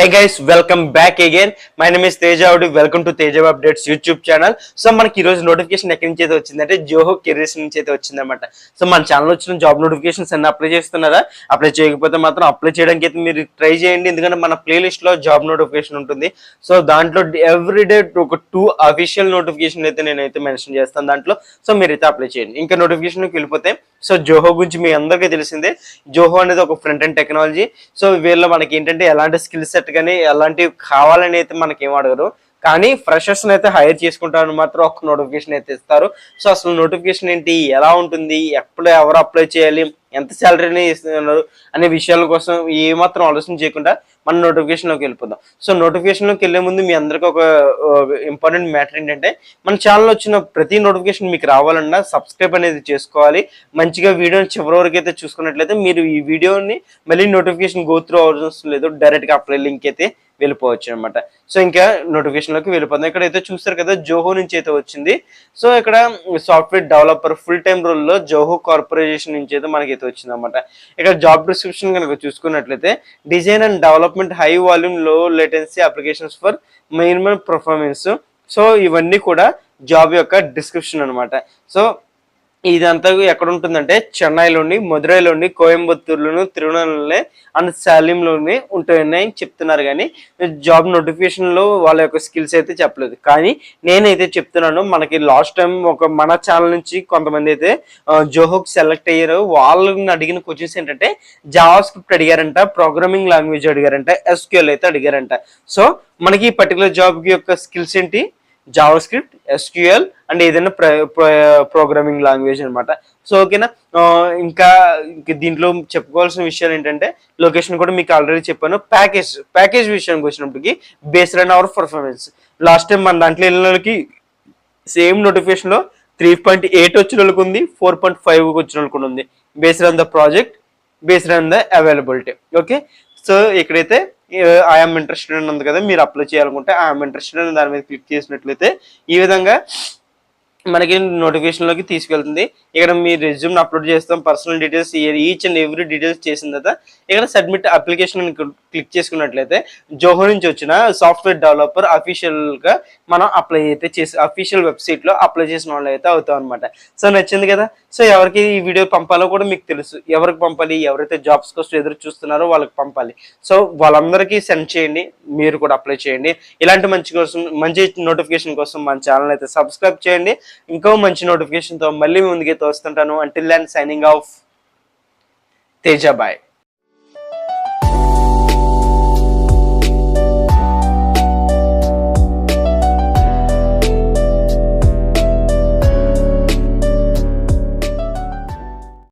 Hey guys welcome back again my name is తేజావుడి welcome to Teja updates YouTube channel so మనకి ఈ రోజు notification ఎక్కడి నుంచి అయితే వచ్చిందంటే జోహో కెరీర్స్ నుంచి అయితే వచ్చిందన్నమాట. సో మన ఛానల్ వచ్చిన జాబ్ నోటిఫికేషన్స్ అన్ని అప్లై చేస్తున్నారా? అప్లై చేయకపోతే మాత్రం అప్లై చేయడానికి అయితే మీరు ట్రై చేయండి. ఎందుకంటే మన ప్లేలిస్ట్లో జాబ్ నోటిఫికేషన్ ఉంటుంది. సో దాంట్లో ఎవ్రీడే ఒక టూ అఫీషియల్ నోటిఫికేషన్ అయితే నేనైతే మెన్షన్ చేస్తాను దాంట్లో. సో మీరైతే అప్లై చేయండి. ఇంకా నోటిఫికేషన్కి వెళ్ళిపోతే సో జోహో గురించి మీ అందరికీ తెలిసిందే. జోహో అనేది ఒక ఫ్రంట్ అండ్ టెక్నాలజీ సో వీళ్ళ మనకి ఏంటంటే ఎలాంటి స్కిల్ సెట్ కానీ అలాంటివి కావాలని అయితే మనకి ఏం అడగరు. కానీ ఫ్రెషర్స్ అయితే హైర్ చేసుకుంటారని మాత్రం ఒక నోటిఫికేషన్ అయితే ఇస్తారు. సో అసలు నోటిఫికేషన్ ఏంటి? ఎలా ఉంటుంది? ఎప్పుడు ఎవరు అప్లై చేయాలి? ఎంత శాలరీని ఇస్తున్నారు? అనే విషయాల కోసం ఏమాత్రం ఆలోచన చేయకుండా మన నోటిఫికేషన్లోకి వెళ్ళిపోదాం. సో నోటిఫికేషన్లోకి వెళ్ళే ముందు మీ అందరికీ ఒక ఇంపార్టెంట్ మ్యాటర్ ఏంటంటే మన ఛానల్ వచ్చిన ప్రతి నోటిఫికేషన్ మీకు రావాలన్నా సబ్స్క్రైబ్ అనేది చేసుకోవాలి. మంచిగా వీడియోని చివరి వరకు అయితే చూసుకున్నట్లయితే మీరు ఈ వీడియోని మళ్ళీ నోటిఫికేషన్ గో త్రూ అవసరం లేదు. డైరెక్ట్గా అప్లై లింక్ అయితే వెళ్ళిపోవచ్చు అనమాట సో ఇంకా నోటిఫికేషన్లోకి వెళ్ళిపోతుంది ఇక్కడ అయితే చూస్తారు కదా జోహో నుంచి అయితే వచ్చింది. సో ఇక్కడ సాఫ్ట్వేర్ డెవలపర్ ఫుల్ టైం రోల్లో జోహో కార్పొరేషన్ నుంచి అయితే మనకి అయితే వచ్చింది అనమాట ఇక్కడ జాబ్ డిస్క్రిప్షన్ కనుక చూసుకున్నట్లయితే డిజైన్ అండ్ డెవలప్మెంట్ హై వాల్యూమ్లో latency applications for minimum performance. So ఇవన్నీ కూడా జాబ్ యొక్క డిస్క్రిప్షన్ అనమాట సో ఇదంతా ఎక్కడ ఉంటుందంటే చెన్నైలోని మదురైలోని కోయంబత్తూరులోను తిరువనలోనే అండ్ సాలింలోని ఉంటాయని చెప్తున్నారు కానీ జాబ్ నోటిఫికేషన్లో వాళ్ళ యొక్క స్కిల్స్ అయితే చెప్పలేదు. కానీ నేనైతే చెప్తున్నాను మనకి లాస్ట్ టైం ఒక మన ఛానల్ నుంచి కొంతమంది అయితే జోహోక్ సెలెక్ట్ అయ్యారు. వాళ్ళని అడిగిన క్వశ్చన్స్ ఏంటంటే జావా స్క్రిప్ట్ అడిగారంట ప్రోగ్రామింగ్ లాంగ్వేజ్ అడిగారంట ఎస్క్యూఎల్ అయితే అడిగారంట. సో మనకి ఈ పర్టికులర్ జాబ్ యొక్క స్కిల్స్ ఏంటి? జావా స్క్రిప్ట్ ఎస్క్యూఎల్ అండ్ ఏదైనా ప్రోగ్రామింగ్ లాంగ్వేజ్ అనమాట సో ఓకేనా ఇంకా దీంట్లో చెప్పుకోవాల్సిన విషయాలు ఏంటంటే లొకేషన్ కూడా మీకు ఆల్రెడీ చెప్పాను. ప్యాకేజ్ ప్యాకేజ్ విషయానికి వచ్చినప్పటికి based on our performance last time మన దాంట్లో వెళ్ళిన వాళ్ళకి సేమ్ నోటిఫికేషన్లో త్రీ పాయింట్ ఎయిట్ వచ్చిన వాళ్ళకి ఉంది ఫోర్ పాయింట్ ఫైవ్ వచ్చిన వాళ్ళకి ఉంది. Based on the project based on the availability okay so ఇక్కడైతే ఐఎమ్ ఇంట్రెస్టెడ్ అని ఉంది కదా మీరు అప్లై చేయాలనుకుంటే ఐఎమ్ ఇంట్రెస్టెడ్ అని దాని మీద క్లిక్ చేసినట్లయితే ఈ విధంగా మనకి నోటిఫికేషన్లోకి తీసుకెళ్తుంది. ఇక్కడ మీ రెజ్యూమ్ అప్లోడ్ చేస్తాం personal details each and every details చేసిన తర్వాత ఇక్కడ సబ్మిట్ అప్లికేషన్ క్లిక్ చేసుకున్నట్లయితే జోహో నుంచి వచ్చిన సాఫ్ట్వేర్ డెవలపర్గా మనం అప్లై అయితే చేసి అఫీషియల్ వెబ్సైట్లో అప్లై చేసిన వాళ్ళు అయితే అవుతాం అనమాట సో నచ్చింది కదా? సో ఎవరికి ఈ వీడియో పంపాలో కూడా మీకు తెలుసు. ఎవరికి పంపాలి? ఎవరైతే జాబ్స్ కోసం ఎదురు చూస్తున్నారో వాళ్ళకి పంపాలి. సో వాళ్ళందరికీ సెండ్ చేయండి. మీరు కూడా అప్లై చేయండి. ఇలాంటి మంచి కోసం మంచి నోటిఫికేషన్ కోసం మన ఛానల్ అయితే సబ్స్క్రైబ్ చేయండి. ఇంకో మంచి నోటిఫికేషన్తో మళ్ళీ ముందుకే తోస్తుంటాను until then signing off Tejabai